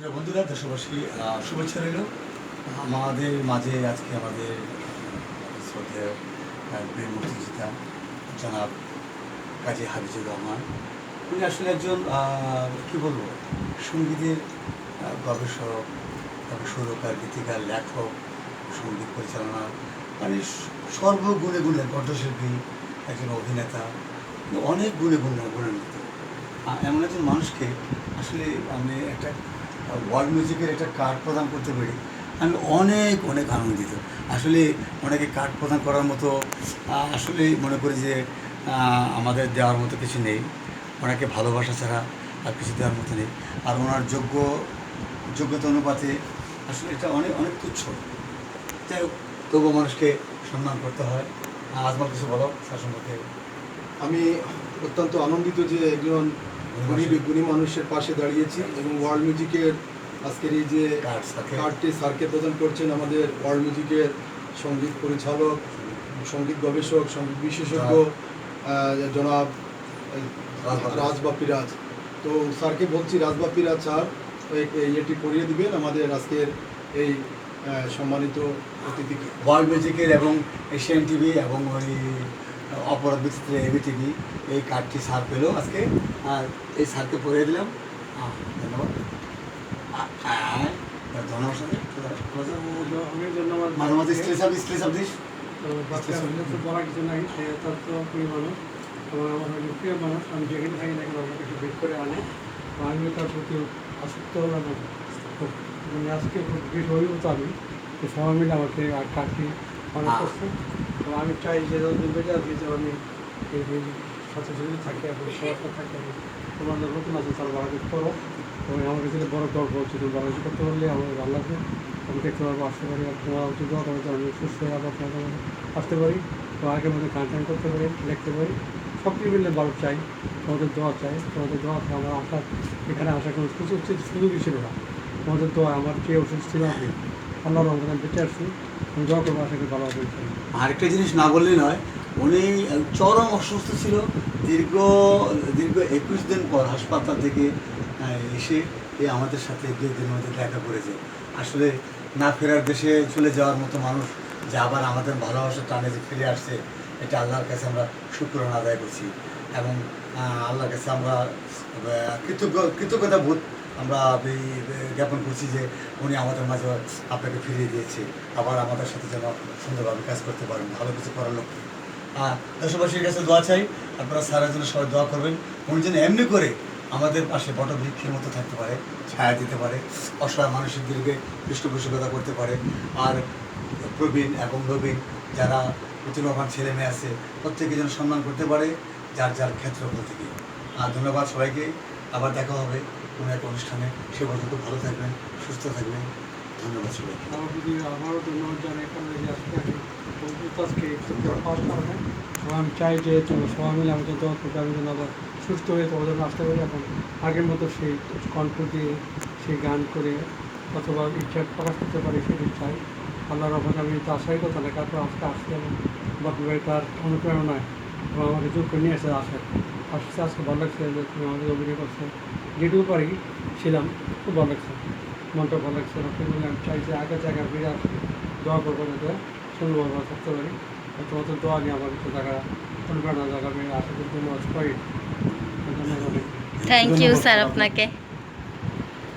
প্রিয় বন্ধুরা, দেশবাসী শুভেচ্ছা রইল। আমাদের মাঝে আজকে আমাদের শ্রদ্ধেয় বীর মুক্তিযোদ্ধা জনাব কাজী হাবিজুর রহমান। উনি আসলে একজন কি বলব, সঙ্গীতের গবেষক, তারপর সুরকার, গীতিকার, লেখক, সংগীত পরিচালনা মানে সর্বগুণে গুণের কণ্ঠশিল্পী একজন অভিনেতা, অনেক গুণে গুণে গুণান্বিত। এমন একজন মানুষকে আসলে আমি একটা ওয়ার্ল্ড মিউজিকের একটা কার্ড প্রদান করতে পারি আমি অনেক অনেক আনন্দিত। আসলে ওনাকে কার্ড প্রদান করার মতো আসলে মনে করি যে আমাদের দেওয়ার মতো কিছু নেই। ওনাকে ভালোবাসা ছাড়া আর কিছু দেওয়ার মতো নেই। আর ওনার যোগ্য, যোগ্যতা অনুপাতে আসলে এটা অনেক অনেক তুচ্ছ। যাই হোক তবুও মানুষকে সম্মান করতে হয়। আজমাল, কিছু বলো? তার সম্পর্কে। আমি অত্যন্ত আনন্দিত যে একজন গুণী গুণী মানুষের পাশে দাঁড়িয়েছি এবং ওয়ার্ল্ড মিউজিকের আজকের এই যে কার্ড কার্ডটি স্যারকে প্রদান করছেন আমাদের ওয়ার্ল্ড মিউজিকের সংগীত পরিচালক সংগীত গবেষক সংগীত বিশেষজ্ঞ জনাব রাজবাপি। রাজ তো স্যারকে বলছি রাজবাপি রাজ স্যার এটি পড়িয়ে দিবেন আমাদের আজকের এই সম্মানিত অতিথিকে। ওয়ার্ল্ড মিউজিকের এবং এশিয়ান টিভি এবং ওই অপরাধ বিচিত্র এবি টিভি এই কার্ডটি স্যার পেল আজকে। আর এই স্যারকে পড়িয়ে দিলাম। ধন্যবাদ। ধন্যবাদ মাঝে মাঝে স্ট্রেস আপ স্ট্রেস আপ দিস। বলার কিছু নাই সে তার তো প্রিয় মানুষ। এবং আমার প্রিয় মানুষ আমি যেখানে থাকি না কেন বের করে আনে। আমিও তার প্রতি আসক্ত হলাম মানে আজকে খুব বেশ অভিভূত আমি সবাই মিলে আমাকে আর কাকি অনেক তো আমি চাই যে যতদিন বেঁচে আছি যে আমি সাথে থাকি, এবং সবার থাকি আমি তোমার নতুন আছে তার বাড়াতে করো এবং আমার কাছে বড় গল্প হচ্ছে তুমি বাড়াতে করতে পারলে আমার ভালো লাগবে আমি দেখতে পারব আসতে পারি আর তোমার যে আমি সুস্থ হয়ে আবার তোমার কাছে আসতে পারি তো আগের মধ্যে গান টান করতে পারি লিখতে পারি। সব কিছু মিলে ভালো চাই, তোমাদের দোয়া চাই, তোমাদের দোয়া আমার আসার এখানে আসার কোনো কিছু উচিত সুযোগই ছিল না। তোমাদের দোয়া আমার যে ওষুধ ছিল আমি আল্লাহ রহমান বেঁচে আসছি দোয়া ভালো আরেকটা জিনিস না বললেই নয়, উনি চরম অসুস্থ ছিল দীর্ঘ দীর্ঘ একুশ দিন পর হাসপাতাল থেকে এসে এই আমাদের সাথে দু দিনের মধ্যে দেখা করেছে। আসলে না ফেরার দেশে চলে যাওয়ার মতো মানুষ যে আবার আমাদের ভালোবাসার টানে যে ফিরে আসছে, এটা আল্লাহর কাছে আমরা শুক্রানা আদায় করছি। এবং আল্লাহর কাছে আমরা কৃতজ্ঞ কৃতজ্ঞতা বোধ আমরা এই জ্ঞাপন করছি যে উনি আমাদের মাঝে আপনাকে ফিরিয়ে দিয়েছে। আবার আমাদের সাথে যেন সুন্দরভাবে কাজ করতে পারেন ভালো কিছু করার লক্ষ্যে। আহ, দেশবাসীর কাছে দোয়া চাই আপনারা সারার জন্য সবাই দোয়া করবেন। উনি যেন এমনি করে আমাদের পাশে বটবৃক্ষের মতো থাকতে পারে ছায়া দিতে পারে অসহায় মানুষের দিকে পৃষ্ঠপোষকতা করতে পারে। আর প্রবীণ এবং নবীন যারা প্রতিভাবান ছেলে মেয়ে আছে প্রত্যেকে যেন সম্মান করতে পারে যার যার ক্ষেত্র থেকে আর ধন্যবাদ সবাইকে। আবার দেখা হবে কোনো এক অনুষ্ঠানে। সে পর্যন্ত ভালো থাকবেন, সুস্থ থাকবেন। ধন্যবাদ সবাইকে। আমারও কারণ আমি কারণে চাই যে সবাই মিলে আমাদের দোয়া করবে আমি যেন আবার সুস্থ হয়ে তোমাদের আসতে পারি এবং আগের মতো সেই কণ্ঠ দিয়ে সেই গান করে অথবা ইচ্ছা প্রকাশ করতে পারি সেটি চাই আল্লাহ রহমান আমি তো আশাই কথা না তারপর আজকে আসছি এবং ভাই তার অনুপ্রেরণায় এবং আমাকে যোগ করে নিয়ে এসে আসে। আসছে আজকে ভালো লাগছে যে তুমি আমাদের অভিনয় করছ। যেটুকু পারি ছিলাম খুব ভালো লাগছে। মনটা ভালো লাগছে। আমি চাই যে আগের জায়গায় ফিরে আসি। দোয়া করব যাতে সুন্দরভাবে থাকতে পারি তোমাদের দোয়া নিয়ে আমার কিছু জায়গা অনুপ্রেরণা জায়গা আমি আশা করি ধন্যবাদ। পাই থ্যাংক ইউ স্যার। আপনাকে।